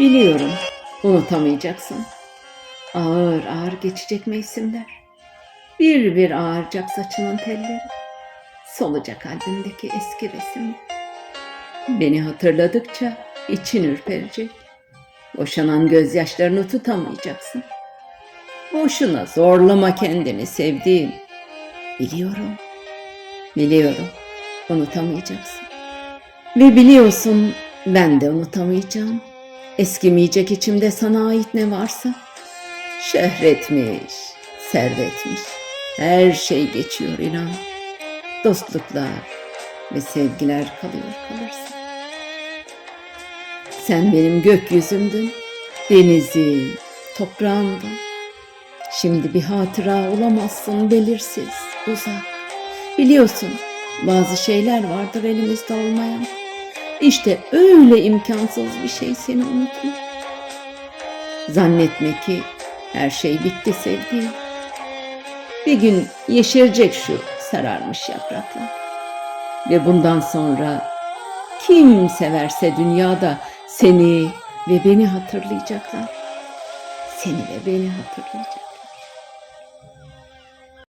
Biliyorum, unutamayacaksın. Ağır ağır geçecek mevsimler. Bir bir ağaracak saçının telleri. Solacak kalbimdeki eski resimler. Beni hatırladıkça için ürperecek. Boşanan gözyaşlarını tutamayacaksın. Boşuna zorlama kendini sevdiğim. Biliyorum. Biliyorum. Unutamayacaksın. Ve biliyorsun ben de unutamayacağım. Eskimeyecek içimde sana ait ne varsa. Şöhretmiş, servetmiş. Her şey geçiyor inan. Dostluklar ve sevgiler kalıyor kalırsın. Sen benim gökyüzümdün, denizim, toprağımdın. Şimdi bir hatıra olamazsın belirsiz, uzak. Biliyorsun bazı şeyler vardır elimizde olmayan. İşte öyle imkansız bir şey seni unutmak. Zannetme ki her şey bitti sevdiğim. Bir gün yeşerecek şu sararmış yapraklar. Ve bundan sonra kim severse dünyada seni ve beni hatırlayacaklar. Seni ve beni hatırlayacak.